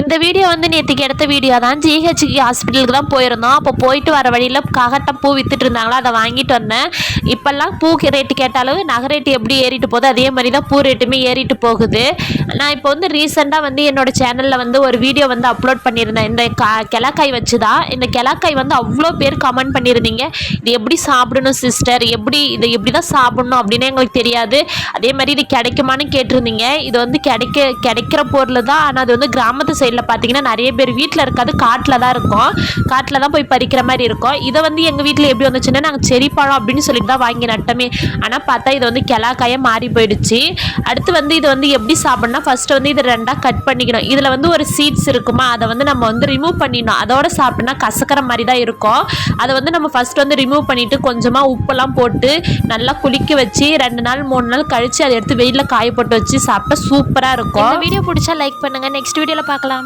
இந்த வீடியோ வந்து நேற்றுக்கு எடுத்த வீடியோ தான். ஜிஹெச்கி ஹாஸ்பிட்டலுக்கு தான் போயிருந்தோம். அப்போ போயிட்டு வர வழியில் காகட்டம் பூ வித்துட்டு இருந்தாங்களோ? அதை வாங்கிட்டு வந்தேன். இப்போல்லாம் பூ ரேட்டு கேட்டாலும் நகை ரேட்டு எப்படி ஏறிட்டு போகுது அதே மாதிரி தான் பூ ரேட்டுமே ஏறிட்டு போகுது. நான் இப்போ வந்து ரீசெண்டாக வந்து என்னோட சேனலில் வந்து ஒரு வீடியோ வந்து அப்லோட் பண்ணியிருந்தேன். இந்த கா கிழக்காய் வச்சு தான் இந்த கிழக்காய் வந்து அவ்வளோ பேர் கமெண்ட் பண்ணியிருந்தீங்க. இது எப்படி சாப்பிடணும் சிஸ்டர் எப்படி இதை எப்படி தான் சாப்பிடணும் அப்படின்னு எங்களுக்கு தெரியாது. அதே மாதிரி இது கிடைக்குமான்னு கேட்டிருந்தீங்க. இது வந்து கிடைக்க கிடைக்கிற பொருள் தான் ஆனால் அது வந்து கிராமத்து சைடில் பார்த்தீங்கன்னா நிறைய பேர் வீட்டில் இருக்காது காட்டில் தான் இருக்கும். காட்டில் தான் போய் பறிக்கிற மாதிரி இருக்கும். இதை வந்து எங்கள் வீட்டில் எப்படி வந்துச்சுன்னா நாங்கள் செரி பழம் அப்படின்னு சொல்லிட்டு தான் வாங்கி நட்டமே. ஆனால் பார்த்தா இது வந்து கிளாக்காயாக மாறி போயிடுச்சு. அடுத்து வந்து இது வந்து எப்படி சாப்பிட்னா ஃபஸ்ட்டு வந்து இது ரெண்டாக கட் பண்ணிக்கணும். இதில் வந்து ஒரு சீட்ஸ் இருக்குமா அதை வந்து நம்ம வந்து ரிமூவ் பண்ணிடணும். அதோட சாப்பிட்னா கசக்கிற மாதிரி தான் இருக்கும். அதை வந்து நம்ம ஃபஸ்ட் வந்து ரிமூவ் பண்ணிவிட்டு கொஞ்சமாக உப்பெல்லாம் போட்டு நல்லா குளிக்க வச்சு ரெண்டு நாள் மூணு நாள் கழித்து அதை எடுத்து வெயிலில் காய போட்டு வச்சு சாப்பிட்டா சூப்பராக இருக்கும். வீடியோ பிடிச்சா லைக் பண்ணுங்கள் நெக்ஸ்ட் வீடியோவில் பார்க்கலாம்.